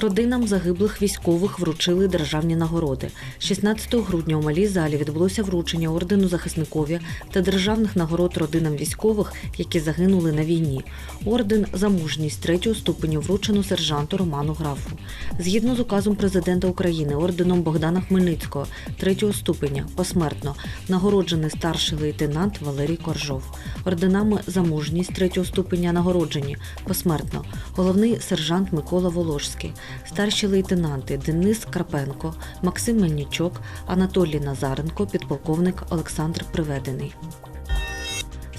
Родинам загиблих військових вручили державні нагороди. 16 грудня у малій залі відбулося вручення ордену захисникові та державних нагород родинам військових, які загинули на війні. Орден за мужність третього ступеню вручено сержанту Роману Графу. Згідно з указом президента України, орденом Богдана Хмельницького третього ступеня посмертно нагороджений старший лейтенант Валерій Коржов. Орденами за мужність третього ступеня нагороджені посмертно головний сержант Микола Воложський, старші лейтенанти Денис Крапенко, Максим Мельничок, Анатолій Назаренко, підполковник Олександр Приведений.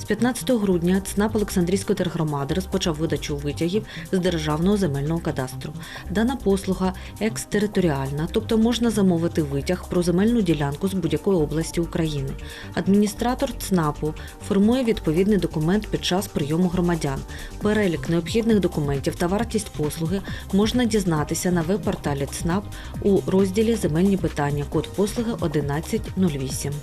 З 15 грудня ЦНАП Олександрійської тергромади розпочав видачу витягів з державного земельного кадастру. Дана послуга екстериторіальна, тобто можна замовити витяг про земельну ділянку з будь-якої області України. Адміністратор ЦНАПу формує відповідний документ під час прийому громадян. Перелік необхідних документів та вартість послуги можна дізнатися на веб-порталі ЦНАП у розділі Земельні питання, код послуги 1108.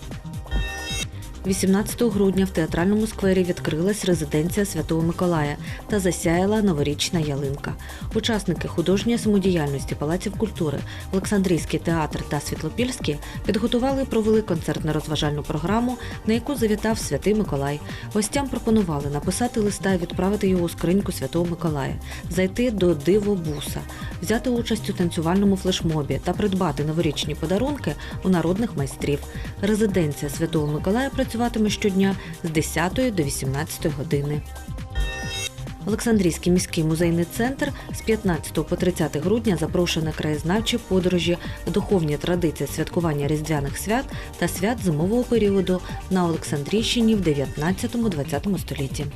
18 грудня в театральному сквері відкрилась резиденція Святого Миколая та засяяла новорічна ялинка. Учасники художньої самодіяльності палаців культури, Олександрійський театр та Світлопільський підготували і провели концертно-розважальну програму, на яку завітав Святий Миколай. Гостям пропонували написати листа і відправити його у скриньку Святого Миколая, зайти до Дивобуса, взяти участь у танцювальному флешмобі та придбати новорічні подарунки у народних майстрів. Резиденція Святого Миколая працюватиме щодня з 10 до 18 години. Олександрійський міський музейний центр з 15 по 30 грудня запрошує на краєзнавчі подорожі, духовні традиції святкування різдвяних свят та свят зимового періоду на Олександрійщині в 19-20 столітті.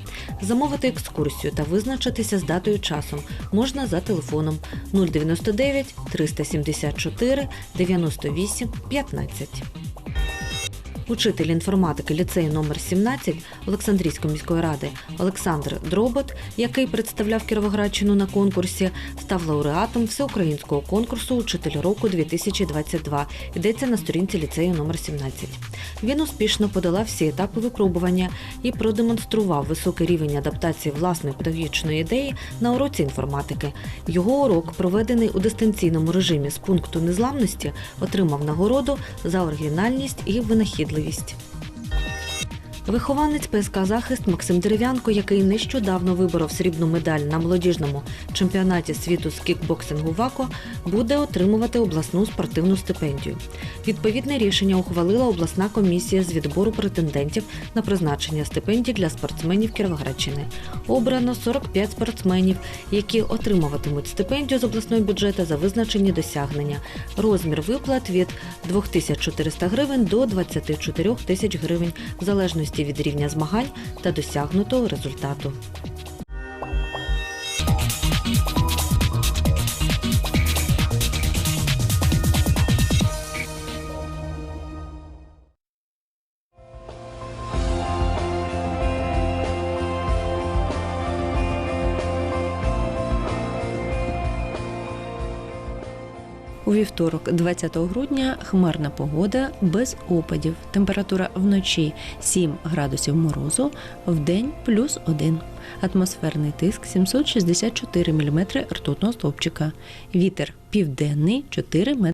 Замовити екскурсію та визначитися з датою часом можна за телефоном 099 374 98 15. Учитель інформатики ліцею номер 17 Олександрійської міської ради Олександр Дробот, який представляв Кіровоградщину на конкурсі, став лауреатом всеукраїнського конкурсу Учитель року 2022. Йдеться на сторінці ліцею номер 17. Він успішно подолав всі етапи випробування і продемонстрував високий рівень адаптації власної педагогічної ідеї на уроці інформатики. Його урок, проведений у дистанційному режимі з пункту незламності, отримав нагороду за оригінальність і винахідливість можливість. Вихованець ПСК Захист Максим Дерев'янко, який нещодавно виборов срібну медаль на молодіжному чемпіонаті світу з кікбоксингу ВАКО, буде отримувати обласну спортивну стипендію. Відповідне рішення ухвалила обласна комісія з відбору претендентів на призначення стипендій для спортсменів Кіровоградщини. Обрано 45 спортсменів, які отримуватимуть стипендію з обласного бюджету за визначені досягнення. Розмір виплат від 2400 гривень до 24 тисяч гривень в залежності від рівня змагань та досягнутого результату. У вівторок, 20 грудня, хмарна погода без опадів. Температура вночі 7 градусів морозу, вдень плюс 1. Атмосферний тиск 764 мм ртутного стовпчика. Вітер південний 4 метри.